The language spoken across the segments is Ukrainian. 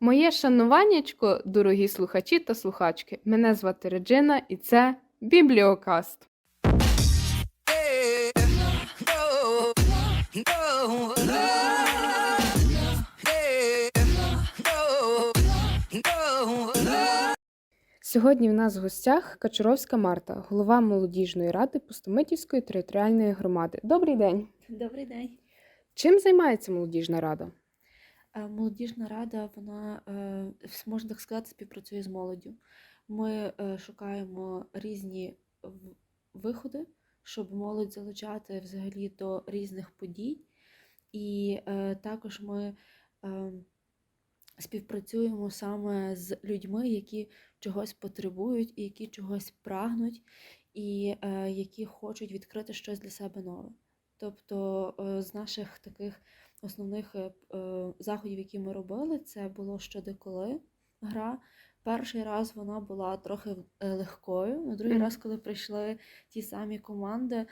Моє шануваннячко, дорогі слухачі та слухачки. Мене звати Реджина і це Бібліокаст. Сьогодні в нас в гостях Качуровська Марта, голова молодіжної ради Пустомитівської територіальної громади. Добрий день. Добрий день. Чим займається молодіжна рада? Е, Молодіжна рада, вона, е, можна так сказати, співпрацює з молоддю. Ми е, шукаємо різні виходи, щоб молодь залучати взагалі до різних подій. І також ми співпрацюємо саме з людьми, які чогось потребують, і які чогось прагнуть, і які хочуть відкрити щось для себе нове. Тобто з наших таких основних е, е, заходів, які ми робили, це було щодеколи гра. Перший раз вона була трохи е, легкою. На другий Мгм. раз, коли прийшли ті самі команди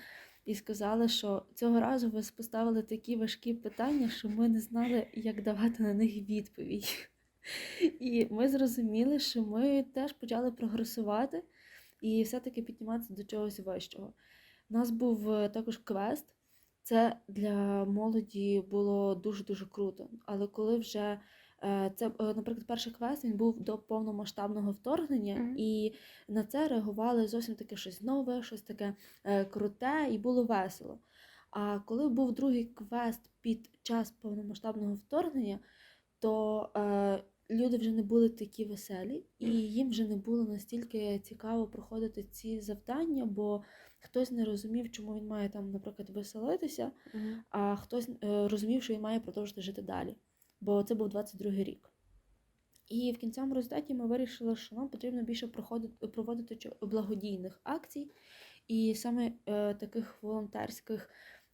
і сказали, що цього разу ви поставили такі важкі питання, що ми не знали, як давати на них відповідь. І ми зрозуміли, що ми теж почали прогресувати і все-таки підніматися до чогось вищого. У нас був також квест. Це для молоді було дуже-дуже круто. Але коли вже е, це, е, наприклад, перший квест він був до повномасштабного вторгнення, Мгм. і на це реагували зовсім таке щось нове, щось таке е, круте, і було весело. А коли був другий квест під час повномасштабного вторгнення, то люди вже не були такі веселі, і їм вже не було настільки цікаво проходити ці завдання, бо хтось не розумів, чому він має там, наприклад, веселитися, а хтось е, розумів, що він має продовжити жити далі. Бо це був 22-й рік. І в кінцевому результаті ми вирішили, що нам потрібно більше проходити, проводити благодійних акцій і саме е, таких волонтерських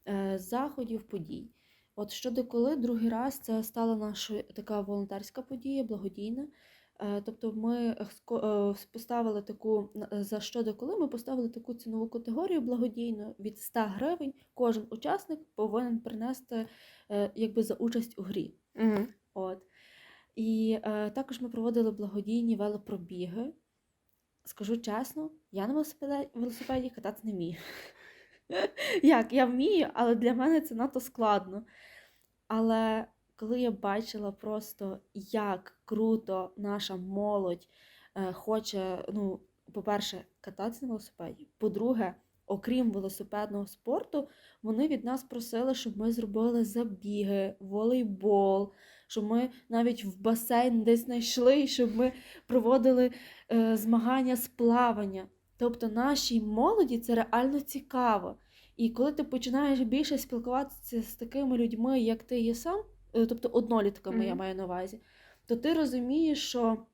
е, заходів, подій. От щодо коли другий раз це стала наша така волонтерська подія, благодійна. Е, Тобто ми е, е, поставили таку за щодо коли ми поставили таку цінову категорію благодійну від 100 гривень. Кожен учасник повинен принести якби за участь у грі. Угу. От. І е, також ми проводили благодійні велопробіги. Скажу чесно, я на велосипеді, велосипеді кататися не вмію. Як, я вмію, але для мене це надто складно. Але коли я бачила просто, як круто наша молодь е, хоче, ну, по-перше, кататися на велосипеді. По-друге, окрім велосипедного спорту, вони від нас просили, щоб ми зробили забіги, волейбол, щоб ми навіть в басейн десь знайшли, щоб ми проводили е, змагання з плавання. Тобто нашій молоді це реально цікаво. І коли ти починаєш більше спілкуватися з такими людьми, як ти є сам, е, тобто однолітками, я маю на увазі, то ти розумієш, що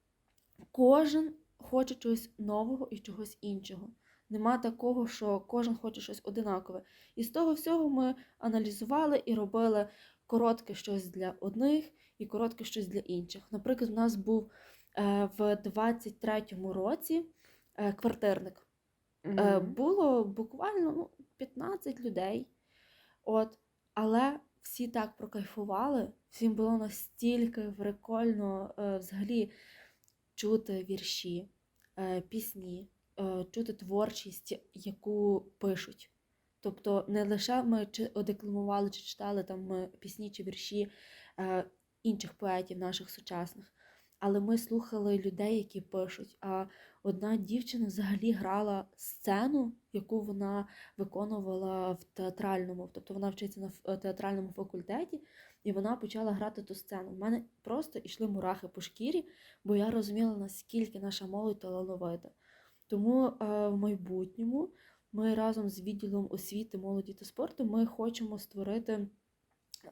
кожен хоче чогось нового і чогось іншого. Нема такого, що кожен хоче щось одинакове. І з того всього ми аналізували і робили коротке щось для одних і коротке щось для інших. Наприклад, у нас був е, в 23-му році е, квартирник. Е, було буквально ну, 15 людей. От, але всі так прокайфували, всім було настільки прикольно е, взагалі чути вірші, е, пісні, е, чути творчість, яку пишуть. Тобто не лише ми чи декламували чи читали там пісні чи вірші інших поетів, наших сучасних, але ми слухали людей, які пишуть. А одна дівчина взагалі грала сцену, яку вона виконувала в театральному, тобто вона вчиться на ф- театральному факультеті, і вона почала грати ту сцену. У мене просто йшли мурахи по шкірі, бо я розуміла, наскільки наша молодь талановита. Тому е, в майбутньому ми разом з відділом освіти, молоді та спорту ми хочемо створити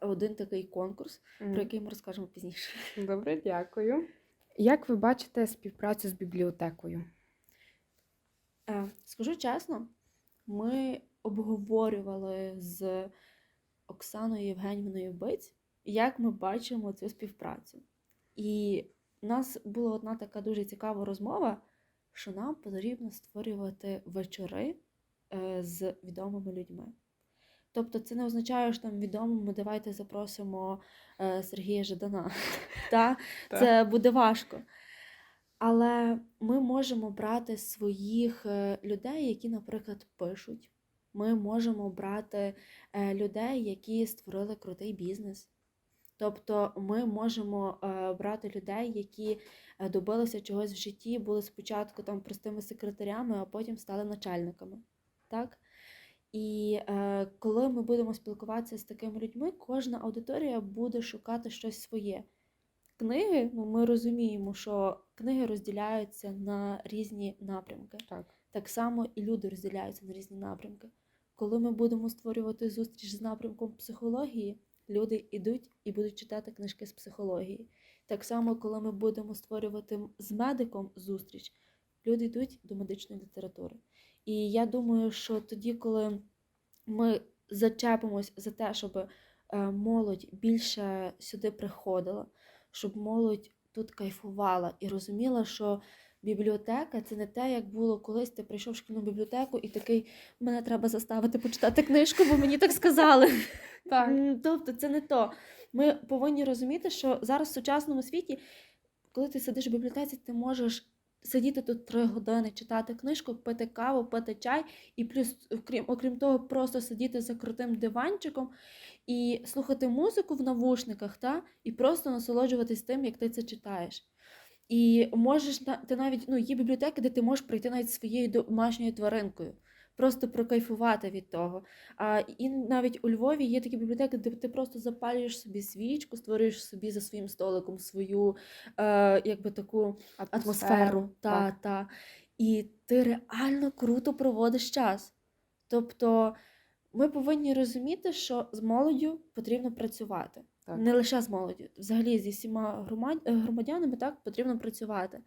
один такий конкурс, про який ми розкажемо пізніше. Добре, дякую. Як ви бачите співпрацю з бібліотекою? Е, Скажу чесно, ми обговорювали з Оксаною Євгенівною Биць, як ми бачимо цю співпрацю. І в нас була одна така дуже цікава розмова, що нам потрібно створювати вечори е, з відомими людьми. Тобто це не означає, що там відомому давайте запросимо е, Сергія Жадана. Це буде важко. Але ми можемо брати своїх е, людей, які, наприклад, пишуть. Ми можемо брати е, людей, які створили крутий бізнес. Тобто ми можемо брати людей, які добилися чогось в житті, були спочатку там простими секретарями, а потім стали начальниками. Так? І е, коли ми будемо спілкуватися з такими людьми, кожна аудиторія буде шукати щось своє. Книги, ну ми розуміємо, що книги розділяються на різні напрямки. Так. Так само і люди розділяються на різні напрямки. Коли ми будемо створювати зустріч з напрямком психології, люди йдуть і будуть читати книжки з психології. Так само, коли ми будемо створювати з медиком зустріч, люди йдуть до медичної літератури. І я думаю, що тоді, коли ми зачепимось за те, щоб е, молодь більше сюди приходила, щоб молодь тут кайфувала і розуміла, що бібліотека це не те, як було колись. Ти прийшов в шкільну бібліотеку і такий мене треба заставити почитати книжку, бо мені так сказали. Так. Тобто це не то. Ми повинні розуміти, що зараз в сучасному світі, коли ти сидиш в бібліотеці, ти можеш сидіти тут три години, читати книжку, пити каву, пити чай, і плюс, окрім, окрім того, просто сидіти за крутим диванчиком і слухати музику в навушниках, та? і просто насолоджуватись тим, як ти це читаєш. І можеш ти навіть ну, є бібліотеки, де ти можеш прийти навіть своєю домашньою тваринкою, просто прокайфувати від того. А і навіть у Львові є такі бібліотеки, де ти просто запалюєш собі свічку, створюєш собі за своїм столиком свою е, якби таку атмосферу. Та, Так. та. І ти реально круто проводиш час. Тобто ми повинні розуміти, що з молоддю потрібно працювати. Так. Не лише з молоддю, взагалі зі всіма громадянами так потрібно працювати.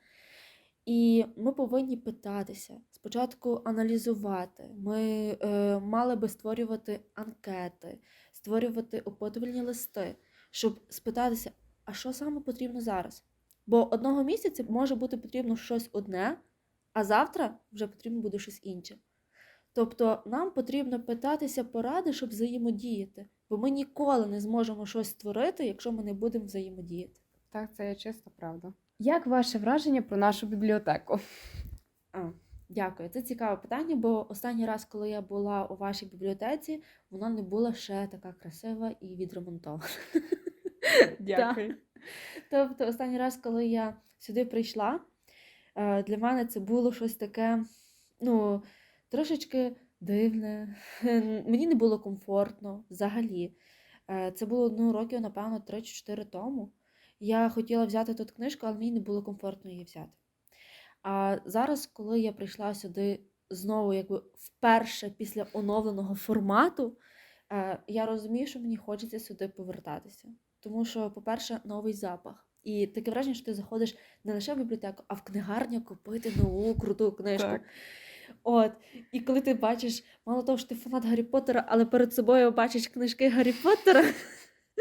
І ми повинні питатися, спочатку аналізувати. Ми е, мали би створювати анкети, створювати опитувальні листи, щоб спитатися, а що саме потрібно зараз? Бо одного місяця може бути потрібно щось одне, а завтра вже потрібно буде щось інше. Тобто нам потрібно питатися поради, щоб взаємодіяти, бо ми ніколи не зможемо щось створити, якщо ми не будемо взаємодіяти. Так, це є чиста правда. Як ваше враження про нашу бібліотеку? А, дякую. Це цікаве питання, бо останній раз, коли я була у вашій бібліотеці, вона не була ще така красива і відремонтована. Дякую. Тобто, останній раз, коли я сюди прийшла, е, для мене це було щось таке, ну, трошечки дивне. Мені не було комфортно взагалі. Е, Це було ну, років, напевно, 3-4 тому. Я хотіла взяти тут книжку, але мені не було комфортно її взяти. А зараз, коли я прийшла сюди знову, якби вперше після оновленого формату, е, я розумію, що мені хочеться сюди повертатися. Тому що, по-перше, новий запах. І таке враження, що ти заходиш не лише в бібліотеку, а в книгарню купити нову круту книжку. Так. От, і коли ти бачиш, мало того, що ти фанат Гаррі Поттера, але перед собою бачиш книжки Гаррі Поттера,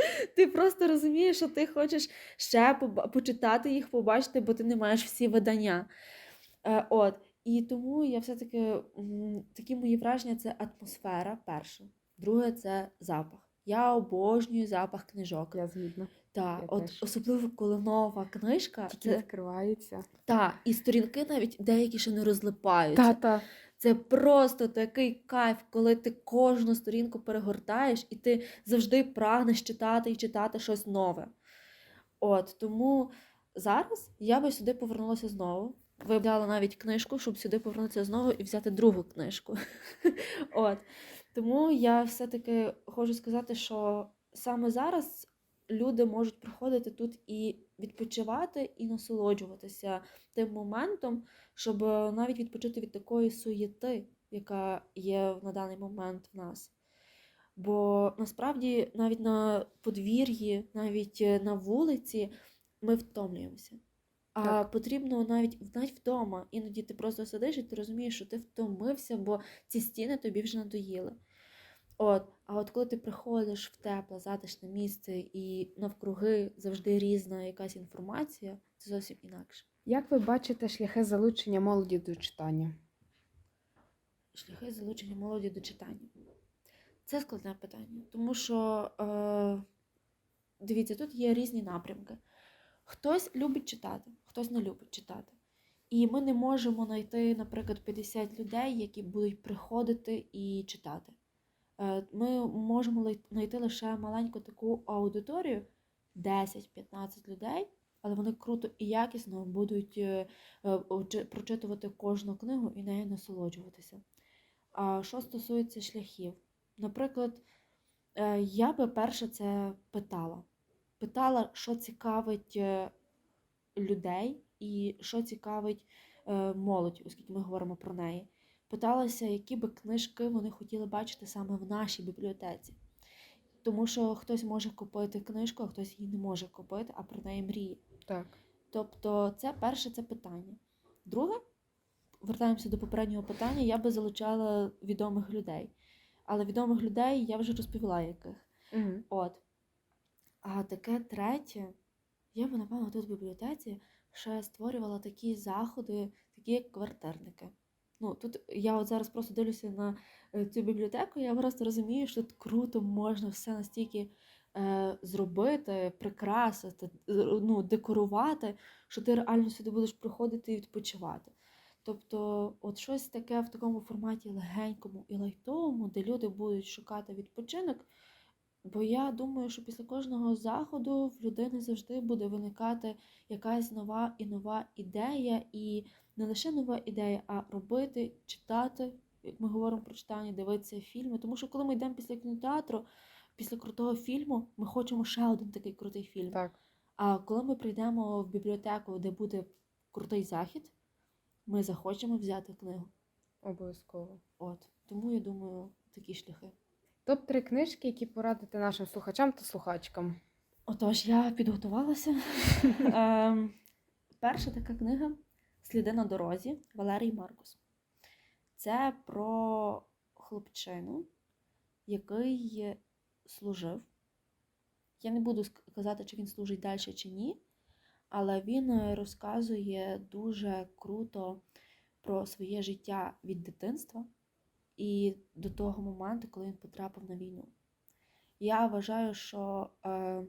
ти просто розумієш, що ти хочеш ще почитати їх, побачити, бо ти не маєш всі видання. Е, от. І тому я все-таки такі мої враження це атмосфера, перше. Друге це запах. Я обожнюю запах книжок. Я згідна. Та, я от теж. особливо коли нова книжка, Тільки це відкривається. та, і сторінки навіть деякі ще не розлипаються. Та-та. Це просто такий кайф, коли ти кожну сторінку перегортаєш, і ти завжди прагнеш читати і читати щось нове. От тому зараз я би сюди повернулася знову. Вибрала навіть книжку, щоб сюди повернутися знову і взяти другу книжку. От. Тому я все-таки хочу сказати, що саме зараз люди можуть приходити тут і відпочивати, і насолоджуватися тим моментом, щоб е, навіть відпочити від такої суєти, яка є на даний момент в нас. Бо насправді навіть на подвір'ї, навіть е, на вулиці ми втомлюємося. А Так. потрібно навіть навіть вдома. Іноді ти просто сидиш і ти розумієш, що ти втомився, бо ці стіни тобі вже надоїли. От, а от коли ти приходиш в тепле, затишне місце і навкруги завжди різна якась інформація, це зовсім інакше. Як ви бачите шляхи залучення молоді до читання? Шляхи залучення молоді до читання. Це складне питання, тому що е, дивіться, тут є різні напрямки. Хтось любить читати, хтось не любить читати. І ми не можемо знайти, наприклад, 50 людей, які будуть приходити і читати. Е, Ми можемо знайти лише маленьку таку аудиторію 10-15 людей, але вони круто і якісно будуть е, е, очи- прочитувати кожну книгу і нею насолоджуватися. А що стосується шляхів, наприклад, я би перше це питала. Питала, що цікавить людей і що цікавить молодь, оскільки ми говоримо про неї. Питалася, які би книжки вони хотіли бачити саме в нашій бібліотеці. Тому що хтось може купити книжку, а хтось її не може купити, а про неї мріє. Так. Тобто, це перше це питання. Друге, вертаємося до попереднього питання, я би залучала відомих людей. Але відомих людей я вже розповіла яких. Угу. От. А таке третє, я би, напевно, тут в бібліотеці ще створювала такі заходи, такі як квартирники. Ну, тут я от зараз просто дивлюся на е, цю бібліотеку, я просто розумію, що тут круто можна все настільки е, зробити, прикрасити, ну, декорувати, що ти реально сюди будеш приходити і відпочивати. Тобто, от щось таке в такому форматі легенькому і лайтовому, де люди будуть шукати відпочинок. Бо я думаю, що після кожного заходу в людини завжди буде виникати якась нова і нова ідея, і не лише нова ідея, а робити, читати, як ми говоримо про читання, дивитися фільми. Тому що коли ми йдемо після кінотеатру, після крутого фільму, ми хочемо ще один такий крутий фільм. Так. А коли ми прийдемо в бібліотеку, де буде крутий захід, ми захочемо взяти книгу. Обов'язково. От тому я думаю, такі шляхи. Топ-3 книжки, які порадити нашим слухачам та слухачкам. Отож, я підготувалася. Ем, Перша така книга Сліди на дорозі Валерій Маркус. Це про хлопчину, який служив. Я не буду казати, чи він служить далі чи ні, але він е, розказує дуже круто про своє життя від дитинства і до того моменту, коли він потрапив на війну. Я вважаю, що е,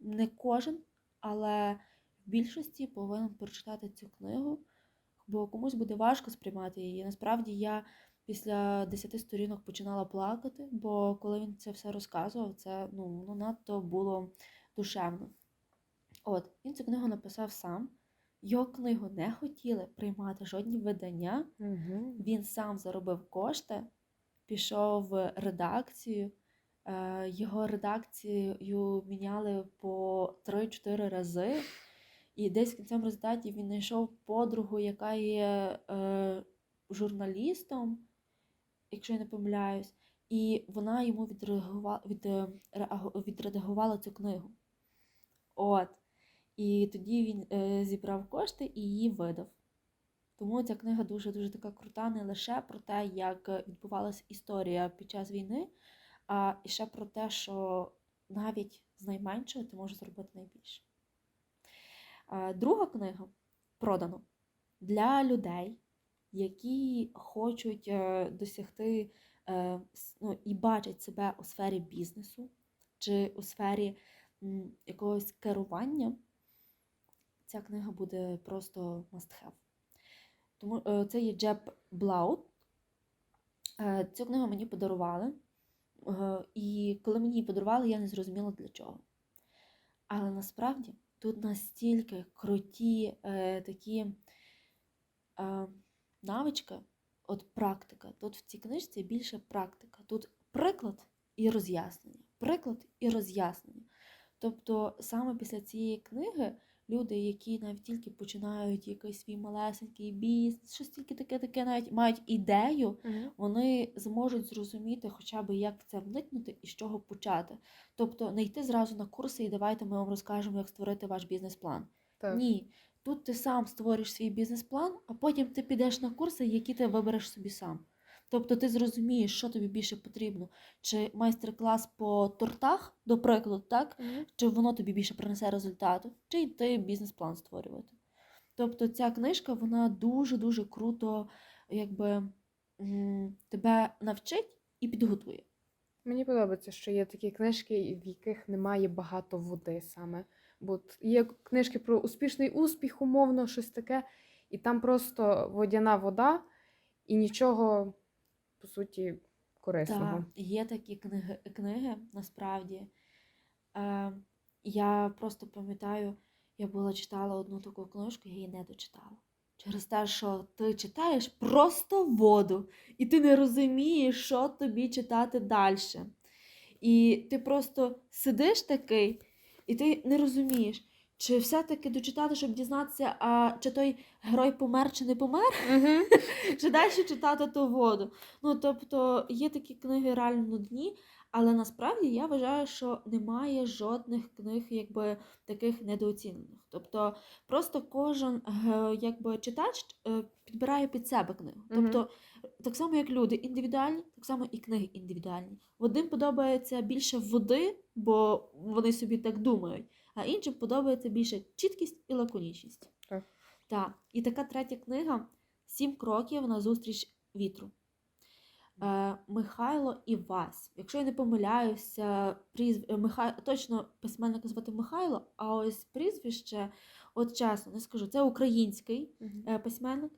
не кожен, але в більшості повинен прочитати цю книгу, бо комусь буде важко сприймати її. Насправді я після 10 сторінок починала плакати, бо коли він це все розказував, це ну, ну надто було душевно. От, він цю книгу написав сам. Його книгу не хотіли приймати жодні видання. Угу. Він сам заробив кошти, пішов в редакцію. Е, Його редакцію міняли по 3-4 рази. І десь в кінцевому результаті він знайшов подругу, яка є е, журналістом, якщо я не помиляюсь, і вона йому відредагувала, від, е, відредагувала цю книгу. От. І тоді він е, зібрав кошти і її видав. Тому ця книга дуже-дуже така крута, не лише про те, як відбувалася історія під час війни, а ще про те, що навіть з найменшого ти можеш зробити найбільше. А, Друга книга продано для людей, які хочуть е, досягти е, ну, і бачать себе у сфері бізнесу чи у сфері якогось керування. Ця книга буде просто must have. Тому е, це є Джеб Блаут. Е, Цю книгу мені подарували. Е, І коли мені її подарували, я не зрозуміла для чого. Але насправді тут настільки круті е, такі е, навички, от практика. Тут в цій книжці більше практика. Тут приклад і роз'яснення. Приклад і роз'яснення. Тобто саме після цієї книги люди, які навіть тільки починають якийсь свій малесенький бізнес, щось тільки таке, таке навіть мають ідею, вони зможуть зрозуміти хоча б як в це вникнути і з чого почати. Тобто не йти зразу на курси і давайте ми вам розкажемо, як створити ваш бізнес-план. Так. Ні, тут ти сам створиш свій бізнес-план, а потім ти підеш на курси, які ти вибереш собі сам. Тобто ти зрозумієш, що тобі більше потрібно. Чи майстер-клас по тортах, до прикладу, так? Мгм. чи воно тобі більше принесе результату, чи йти бізнес-план створювати. Тобто ця книжка вона дуже-дуже круто якби, тебе навчить і підготує. Мені подобається, що є такі книжки, в яких немає багато води саме. Бо є книжки про успішний успіх, умовно, щось таке, і там просто водяна вода і нічого, по суті, корисного. Так, є такі книги, книги насправді. Е, я просто пам'ятаю, я була читала одну таку книжку, я її не дочитала. Через те, що ти читаєш просто воду, і ти не розумієш, що тобі читати далі. І ти просто сидиш такий, і ти не розумієш, чи все-таки дочитати, щоб дізнатися, а чи той герой помер чи не помер, Угу. чи далі читати ту воду. Ну, тобто є такі книги реально нудні, але насправді я вважаю, що немає жодних книг, якби таких недооцінених. Тобто просто кожен е, якби читач е, підбирає під себе книгу. Тобто, так само як люди індивідуальні, так само і книги індивідуальні. Одним подобається більше води, бо вони собі так думають, а іншим подобається більше чіткість і лаконічність. Так. Так. І така третя книга Сім кроків назустріч вітру. Е, Михайло Івась. Якщо я не помиляюся, прізв... е, Михай... точно письменника звати Михайло, а ось прізвище, от чесно, не скажу, це український е, письменник.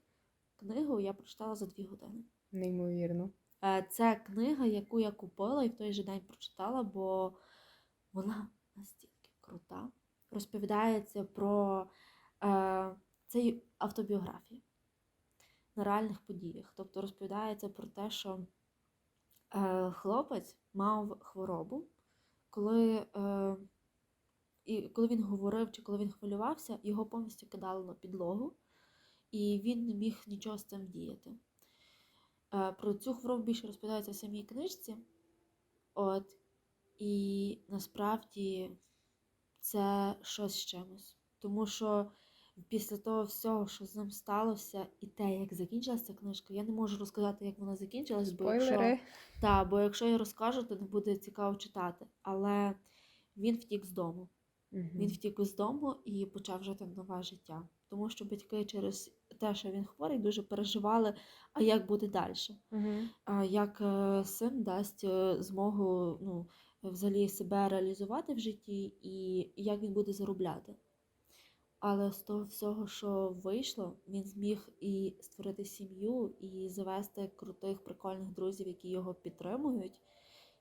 Книгу я прочитала за дві години. Неймовірно. Е, Це книга, яку я купила і в той же день прочитала, бо вона настільки крута. Розповідається про е, це й автобіографія на реальних подіях. Тобто розповідається про те, що е, хлопець мав хворобу, коли, е, і коли він говорив чи коли він хвилювався, його повністю кидали на підлогу, і він не міг нічого з цим вдіяти. Е, Про цю хворобу більше розповідається в самій книжці. От. І насправді це щось з чимось. Тому що після того всього, що з ним сталося, і те, як закінчилася ця книжка, я не можу розказати, як вона закінчилась, бо якщо, та, бо якщо я розкажу, то не буде цікаво читати. Але він втік з дому. Він втік з дому і почав жити нове життя. Тому що батьки через те, що він хворий, дуже переживали, а як буде далі. А як е, син дасть е, змогу ну, взагалі себе реалізувати в житті і як він буде заробляти. Але з того всього, що вийшло, він зміг і створити сім'ю, і завести крутих, прикольних друзів, які його підтримують.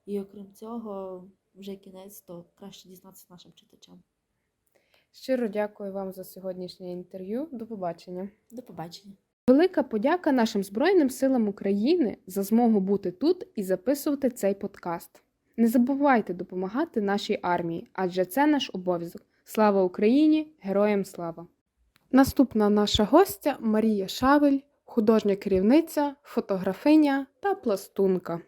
І окрім цього, вже кінець, то краще дізнатися нашим читачам. Щиро дякую вам за сьогоднішнє інтерв'ю. До побачення. До побачення! Велика подяка нашим Збройним силам України за змогу бути тут і записувати цей подкаст. Не забувайте допомагати нашій армії, адже це наш обов'язок. Слава Україні! Героям слава! Наступна наша гостя Марія Шавель, художня керівниця, фотографиня та пластунка.